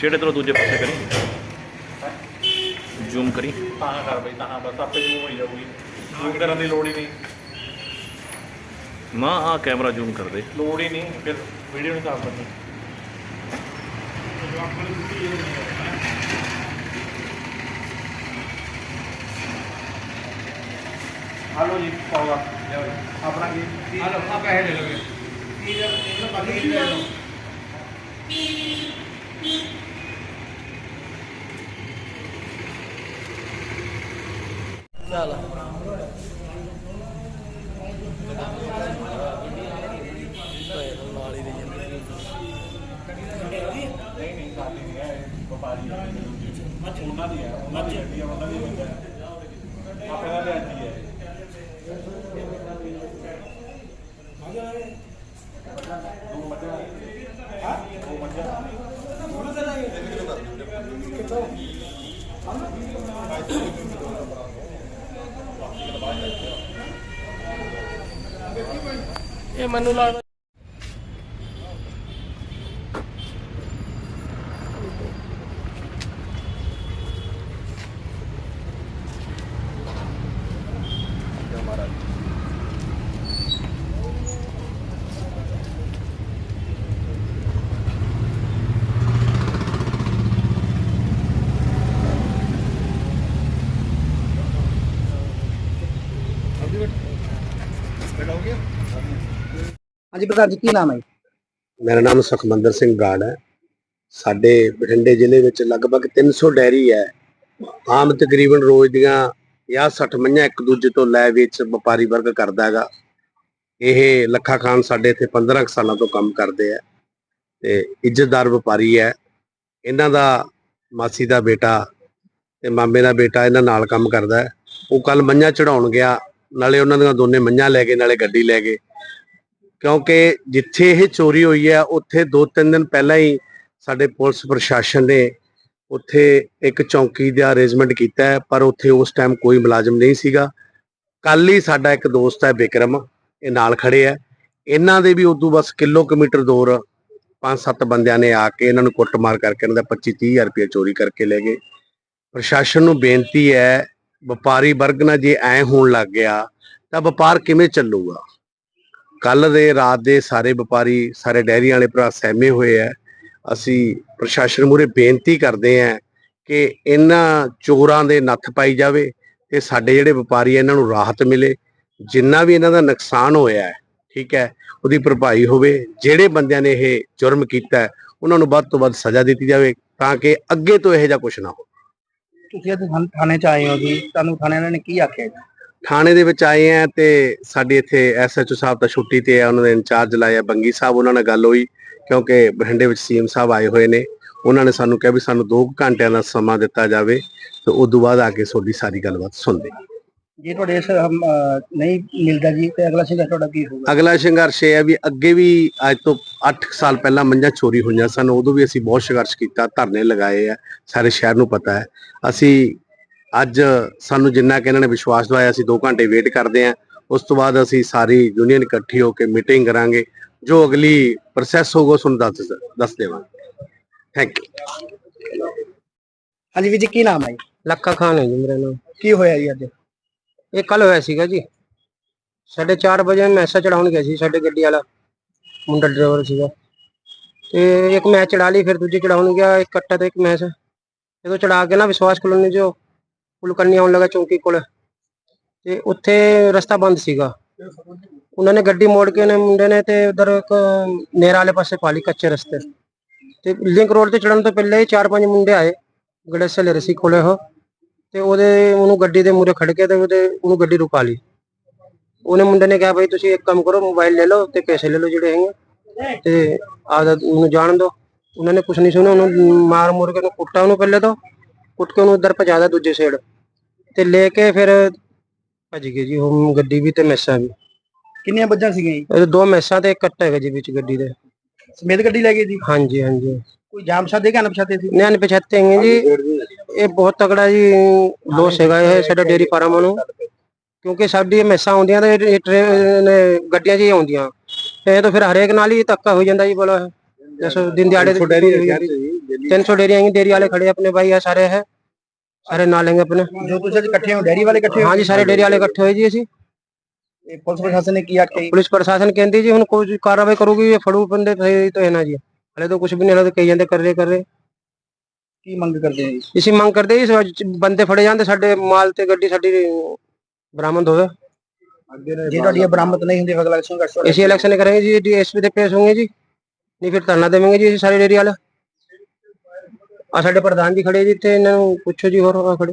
ਸਿਹੜ ਇਧਰੋਂ ਦੂਜੇ ਪਾਸੇ ਕਰੀ। ਜ਼ੂਮ ਕਰੀ। ਤਾਂ ਕਰ ਬਈ ਤਾਂ ਬਸ ਆਪੇ ਜ਼ੂਮ ਹੋਈ ਜਾਊਗੀ। ਜ਼ੂਮ ਕਰਨ ਦੀ ਲੋੜ ਹੀ ਨਹੀਂ। ਮਾਂ ਆ ਕੈਮਰਾ ਜ਼ੂਮ ਕਰ ਦੇ। ਲੋੜ ਹੀ ਨਹੀਂ ਫਿਰ ਵੀਡੀਓ ਨਹੀਂ ਸਾਫ਼ ਕਰਨੀ। ਹਲੋ ਜੀ ਪਾਉਗਾ ਆਪਣਾ ਕੀ? ਹਲੋ ਆ ਪੈਸੇ ਲੈ ਲਓਗੇ ਜਦ ਇਹਨਾਂ ਬਾਕੀ ਲੈ ਲਓ ਨਹੀਂ ਨਹੀਂ ਸਾਡੀ ਨਹੀਂ ਹੈ ਇਹ ਵਪਾਰੀ ਹੈ ਉਹਨਾਂ ਦੀ ਹੈ ਉਹਨਾਂ ਦੀ ਗੱਡੀ ਹੈ ਉਹਨਾਂ ਦੀ ਹੈ ਆਪੇ ਦਾ ਲਿਆਂਦੀ ਹੈ ਦੋ ਮੱਝਾਂ ਹਾਂ ਦੋ ਮੱਝਾਂ ਇਹ ਮੈਨੂੰ ਲੱਗਦਾ ਹਾਂਜੀ ਪ੍ਰਧਾਨ ਜੀ, ਕੀ ਨਾਮ ਹੈ ਮੇਰਾ ਨਾਮ ਸੁਖਮੰਦਰ ਸਿੰਘ ਬਰਾੜ ਹੈ। ਸਾਡੇ ਬਠਿੰਡੇ ਜ਼ਿਲ੍ਹੇ ਵਿੱਚ ਲਗਭਗ 300 ਡੈਰੀ ਹੈ। ਆਮ ਤਕਰੀਬਨ ਰੋਜ਼ ਦੀਆਂ 50-60 ਮੱਝਾਂ ਇੱਕ ਦੂਜੇ ਤੋਂ ਲੈ ਵੇਚ ਵਪਾਰੀ ਵਰਗ ਕਰਦਾ ਹੈਗਾ। ਇਹ ਲੱਖਾ ਖਾਨ ਸਾਡੇ ਇੱਥੇ 15 ਸਾਲਾਂ ਤੋਂ ਕੰਮ ਕਰਦੇ ਆ ਤੇ ਇੱਜ਼ਤਦਾਰ ਵਪਾਰੀ ਹੈ। ਇਹਨਾਂ ਦਾ ਮਾਸੀ ਦਾ ਬੇਟਾ ਤੇ ਮਾਮੇ ਦਾ ਬੇਟਾ ਇਹਨਾਂ ਨਾਲ ਕੰਮ ਕਰਦਾ ਉਹ ਕੱਲ ਮੱਝਾਂ ਚੜਾਉਣ ਗਿਆ। ਨਾਲੇ ਉਹਨਾਂ ਦੀਆਂ ਦੋਨੇ ਮੱਝਾਂ ਲੈ ਗਏ, ਨਾਲੇ ਗੱਡੀ ਲੈ ਗਏ। ਕਿਉਂਕਿ ਜਿੱਥੇ ਇਹ ਚੋਰੀ ਹੋਈ ਹੈ, ਉੱਥੇ 2-3 ਦਿਨ ਪਹਿਲਾਂ ਹੀ ਸਾਡੇ ਪੁਲਿਸ ਪ੍ਰਸ਼ਾਸਨ ਨੇ ਉੱਥੇ ਇੱਕ ਚੌਂਕੀ ਦਾ ਅਰੇਂਜਮੈਂਟ ਕੀਤਾ ਹੈ, ਪਰ ਉੱਥੇ ਉਸ ਟਾਈਮ ਕੋਈ ਮੁਲਾਜ਼ਮ ਨਹੀਂ ਸੀਗਾ। ਕੱਲ ਹੀ ਸਾਡਾ ਇੱਕ ਦੋਸਤ ਹੈ ਵਿਕਰਮ ਇਹ ਨਾਲ ਖੜੇ ਹੈ। ਇਹਨਾਂ ਦੇ ਵੀ ਉਦੋਂ ਬਸ ਕਿਲੋਮੀਟਰ ਦੂਰ ਪੰਜ ਸੱਤ ਬੰਦਿਆਂ ਨੇ ਆ ਕੇ ਇਹਨਾਂ ਨੂੰ ਕੁੱਟਮਾਰ ਕਰਕੇ ਇਹਨਾਂ ਦਾ 25 30000 ਰੁਪਏ ਚੋਰੀ ਕਰਕੇ ਲੈ ਗਏ। ਪ੍ਰਸ਼ਾਸਨ ਨੂੰ ਬੇਨਤੀ ਹੈ, ਵਪਾਰੀ ਵਰਗ ਨਾਲ ਜੇ ਐ ਹੋਣ ਲੱਗ ਗਿਆ, ਤਾਂ ਵਪਾਰ ਕਿਵੇਂ ਚੱਲੂਗਾ? ਕੱਲ ਦੇ ਰਾਤ ਦੇ ਸਾਰੇ ਵਪਾਰੀ, ਸਾਰੇ ਡੈਰੀਆਂ ਵਾਲੇ ਭਰਾ ਸਹਿਮੇ ਹੋਏ ਆ। ਅਸੀਂ ਪ੍ਰਸ਼ਾਸਨ ਮੂਰੇ ਬੇਨਤੀ ਕਰਦੇ ਆ ਕਿ ਇਹਨਾਂ ਚੋਰਾਂ ਦੇ ਨੱਥ ਪਾਈ ਜਾਵੇ ਤੇ ਸਾਡੇ ਜਿਹੜੇ ਵਪਾਰੀ ਆ, ਇਹਨਾਂ ਨੂੰ ਰਾਹਤ ਮਿਲੇ। ਜਿੰਨਾ ਵੀ ਇਹਨਾਂ ਦਾ ਨੁਕਸਾਨ ਹੋਇਆ ਹੈ, ਠੀਕ ਹੈ, ਉਹਦੀ ਭਰਪਾਈ ਹੋਵੇ। ਜਿਹੜੇ ਬੰਦਿਆਂ ਨੇ ਇਹ ਜੁਰਮ ਕੀਤਾ ਉਹਨਾਂ ਨੂੰ ਵੱਧ ਤੋਂ ਵੱਧ ਸਜ਼ਾ ਦਿੱਤੀ ਜਾਵੇ ਤਾਂ ਕਿ ਅੱਗੇ ਤੋਂ ਇਹੋ ਜਿਹਾ ਕੁਝ ਨਾ ਹੋ ਤੁਸੀਂ ਅੱਜ ਥਾਣੇ ਚ ਆਏ ਹੋ ਜੀ। ਤੁਹਾਨੂੰ ਥਾਣੇ ਵਾਲਿਆਂ ਨੇ ਕੀ ਆਖਿਆ ਥਾਣੇ ਦੇ ਵਿੱਚ ਆਏ ਆ ਤੇ ਸਾਡੇ ਇੱਥੇ ਐਸਐਚਓ ਸਾਹਿਬ ਤਾਂ ਛੁੱਟੀ ਤੇ ਆ ਉਹਨਾਂ ਦੇ ਇੰਚਾਰਜ ਲਾਇਆ ਬੰਗੀ ਸਾਹਿਬ ਉਹਨਾਂ ਨਾਲ ਗੱਲ ਹੋਈ ਕਿਉਂਕਿ ਬਠਿੰਡੇ ਵਿੱਚ ਸੀਐਮ ਸਾਹਿਬ ਆਏ ਹੋਏ ਨੇ। ਉਹਨਾਂ ਨੇ ਸਾਨੂੰ ਕਿਹਾ ਵੀ ਸਾਨੂੰ 2 ਘੰਟਿਆਂ ਦਾ ਸਮਾਂ ਦਿੱਤਾ ਜਾਵੇ ਤੇ ਉਸ ਤੋਂ ਬਾਅਦ ਆ ਕੇ ਤੁਹਾਡੀ ਸਾਰੀ ਗੱਲਬਾਤ ਸੁਣਦੇ। ਜੇ ਤੁਹਾਡੇ ਇਸ ਹਮ, ਨਹੀਂ ਮਿਲਦਾ ਜੀ ਤੇ ਅਗਲਾ ਸਿੱਧਾ ਤੁਹਾਡਾ ਕੀ ਹੋਊਗਾ? ਅਗਲਾ ਸੰਘਰਸ਼ ਇਹ ਹੈ ਵੀ ਅੱਗੇ ਵੀ ਅੱਜ ਤੋਂ 8 ਸਾਲ ਪਹਿਲਾਂ ਮੰਝਾਂ ਚੋਰੀ ਹੋਈਆਂ ਸਨ ਉਦੋਂ ਵੀ ਅਸੀਂ ਬਹੁਤ ਸੰਘਰਸ਼ ਕੀਤਾ ਧਰਨੇ ਲਗਾਏ ਆ ਸਾਰੇ ਸ਼ਹਿਰ ਨੂੰ ਪਤਾ ਹੈ। ਅਸੀਂ ਅੱਜ ਸਾਨੂੰ ਜਿੰਨਾ ਕਿ ਇਹਨਾਂ ਨੇ ਵਿਸ਼ਵਾਸ ਦਵਾਇਆ ਅਸੀਂ 2 ਘੰਟੇ ਵੇਟ ਕਰਦੇ ਆ ਉਸ ਤੋਂ ਬਾਅਦ ਅਸੀਂ ਸਾਰੀ ਯੂਨੀਅਨ ਇਕੱਠੀ ਹੋ ਕੇ ਮੀਟਿੰਗ ਕਰਾਂਗੇ ਜੋ ਅਗਲੀ ਪ੍ਰੋਸੈਸ ਹੋਊਗਾ ਉਸ ਨੂੰ ਦੱਸ ਦੱਸ ਦੇਵਾਂਗੇ। ਥੈਂਕ ਯੂ ਹਾਂਜੀ ਵੀਰ ਜੀ ਕੀ ਨਾਮ ਹੈ ਜੀ? ਲੱਖਾ ਖਾਨ ਹੈ ਜੀ ਮੇਰਾ ਨਾਮ। ਕੀ ਹੋਇਆ ਜੀ ਅੱਜ? ਇਹ ਕੱਲ ਹੋਇਆ ਸੀਗਾ ਜੀ। ਸਾਢੇ 4 ਵਜੇ ਮੈਸਾ ਚੜਾਉਣ ਗਿਆ ਸੀ ਸਾਡੇ ਗੱਡੀ ਵਾਲਾ ਮੁੰਡਾ ਡਰਾਈਵਰ ਸੀਗਾ। ਤੇ ਇੱਕ ਮੈਚ ਚੜਾ ਲਈ ਫਿਰ ਦੂਜੀ ਚੜਾਉਣ ਗਿਆ ਇੱਕ ਕੱਟਾ ਤੇ ਇੱਕ ਮੈਚ ਜਦੋਂ ਚੜਾ ਕੇ ਨਾ ਵਿਸ਼ਵਾਸ ਕਲੋਨੀ ਜੋ ਪੁਲ ਆਉਣ ਲੱਗਾ ਚੌਂਕੀ ਕੋਲ। ਤੇ ਉੱਥੇ ਰਸਤਾ ਬੰਦ ਸੀਗਾ। ਉਹਨਾਂ ਨੇ ਗੱਡੀ ਮੋੜ ਕੇ ਨੇ ਮੁੰਡੇ ਨੇ ਤੇ ਉਧਰ ਇੱਕ ਨੇਰਾ ਵਾਲੇ ਪਾਸੇ ਪਾ ਲਈ ਕੱਚੇ ਰਸਤੇ। ਤੇ ਲਿੰਕ ਰੋਡ ਤੇ ਚੜਨ ਤੋਂ ਪਹਿਲੇ ਹੀ ਚਾਰ ਪੰਜ ਮੁੰਡੇ ਆਏ ਗੜੇਸੇ ਲੈ ਰਸੀ ਕੋਲੇ ਹੋ ਤੇ ਉਹਦੇ ਉਹਨੂੰ ਗੱਡੀ ਦੇ ਮੂਹਰੇ ਖੜ ਕੇ ਤੇ ਉਹਦੇ ਉਹਨੂੰ ਗੱਡੀ ਰੁਕਾ ਲਈ। ਉਹਨੇ ਮੁੰਡੇ ਨੇ ਕਿਹਾ ਭਾਈ ਤੁਸੀਂ ਇੱਕ ਕੰਮ ਕਰੋ, ਮੋਬਾਈਲ ਲੈ ਲਓ ਤੇ ਪੈਸੇ ਲੈ ਲਓ ਜਿਹੜੇ ਹੈਗੇ ਤੇ ਆਦਾ ਉਹਨੂੰ ਜਾਣ ਦਿਓ। ਉਹਨਾਂ ਨੇ ਕੁਝ ਨਹੀਂ ਸੁਣਿਆ, ਉਹਨੂੰ ਮਾਰ ਮੁਰ ਕੇ ਉਹਨੂੰ ਕੁੱਟਾ ਉਹਨੂੰ ਪਹਿਲੇ ਤੋਂ। ਕੁੱਟ ਕੇ ਉਹਨੂੰ ਉੱਧਰ ਭਜਾਦਾ ਦੂਜੇ ਸਾਈਡ ਤੇ ਲੈ ਕੇ ਫਿਰ ਭੱਜ ਗਏ ਜੀ ਉਹ ਗੱਡੀ ਵੀ ਤੇ ਮੈਸਾਂ ਵੀ। ਕਿੰਨੀਆਂ ਬੱਜਾਂ ਸੀਗੀਆਂ ਜੀ? ਇਹ ਦੋ ਮੈਸਾਂ ਤੇ ਇੱਕ ਕੱਟਾ ਜੀ ਵਿੱਚ ਗੱਡੀ ਦੇ। ਸਮੇਤ ਗੱਡੀ ਲੈ ਗਏ ਜੀ? ਹਾਂਜੀ ਹਾਂਜੀ। ਕੋਈ ਜਾਮ ਸ਼ਾਦੇ ਕਾ ਅਣਪਛਾਤੇ ਸੀ? ਨਿਆਣ ਪਛਾਤੇ ਹੈਗੇ ਜੀ। ਇਹ ਬਹੁਤ ਤਕੜਾ ਜੀ ਲੋਸ ਹੈਗਾ ਇਹ ਸਾਡਾ ਡੇਰੀ ਫਾਰਮ ਨੂੰ ਕਿਉਂਕਿ ਸਾਡੀ ਮੈਸਾਂ ਆਉਂਦੀਆਂ ਤੇ ਇਹ ਟ੍ਰੇਨ ਗੱਡੀਆਂ ਜੀ ਹੀ ਆਉਂਦੀਆਂ। ਇਹ ਤਾਂ ਫਿਰ ਹਰੇਕ ਨਾਲ ਹੀ ਧੱਕਾ ਹੋ ਜਾਂਦਾ ਜੀ ਬੋਲੋ। ਦੱਸੋ ਦਿਨ ਦਿਹਾੜੇ 300 ਡੇਰੀਆਂ ਹੈਗੀਆਂ ਡੇਰੀ ਵਾਲੇ ਖੜੇ ਆਪਣੇ ਭਾਈ ਆ ਸਾਰੇ ਹੈ ਸਾਰੇ ਨਾਲ ਲੈਂਗੇ ਆਪਣੇ। ਜੋ ਤੁਸੀਂ ਅੱਜ ਇਕੱਠੇ ਹੋ ਡੈਰੀ ਵਾਲੇ ਇਕੱਠੇ ਹੋ? ਹਾਂਜੀ ਸਾਰੇ ਡੇਰੇ ਵਾਲੇ ਇਕੱਠੇ ਹੋਏ ਜੀ ਅਸੀਂ। ਇਹ ਪੁਲਿਸ ਪ੍ਰਸ਼ਾਸਨ ਨੇ ਕੀ ਆਖਿਆ ਪੁਲਿਸ ਪ੍ਰਸ਼ਾਸਨ ਕਹਿੰਦੀ ਜੀ ਹੁਣ ਕੋਈ ਕਾਰਵਾਈ ਕਰੂਗੀ ਇਹ ਫੜੂ ਬੰਦੇ ਸਹੀ ਤਾਂ ਹੈ ਨਾ ਜੀ। ਹਲੇ ਤਾਂ ਕੁਝ ਵੀ ਨਹੀਂ ਹਲੇ ਤਾਂ ਕਹੀ ਜਾਂਦੇ ਕਰ ਰਹੇ ਕਰ ਰਹੇ ਕੀ ਮੰਗ ਕਰਦੇ ਆ ਜੀ? ਇਸੀ ਮੰਗ ਕਰਦੇ ਜੀ ਬੰਦੇ ਫੜੇ ਜਾਂਦੇ ਸਾਡੇ ਮਾਲ ਤੇ ਗੱਡੀ ਸਾਡੀ ਬਰਾਮਦ ਹੋਵੇ। ਜੇ ਤੁਹਾਡੀ ਇਹ ਨਹੀਂ ਹੁੰਦੀ ਫਿਰ ਅਗਲਾ ਸੰਘਰਸ਼ ਇਲੈਕਸ਼ਨ ਕਰਾਂਗੇ ਜੀ ਡੀਐਸਪੀ ਦੇ ਪੇਸ਼ ਹੋਣਗੇ ਜੀ ਨਹੀਂ ਫਿਰ ਧਰਨਾ ਦੇਵਾਂਗੇ ਜੀ ਅਸੀਂ ਸਾਰੇ ਡੇਰੀ ਵਾਲੇ। ਆ ਸਾਡੇ ਪ੍ਰਧਾਨ ਜੀ ਖੜੇ ਜੀ ਤੇ ਇਹਨਾਂ ਨੂੰ ਪੁੱਛੋ ਜੀ ਹੋਰ ਹੋਰ ਖੜੇ।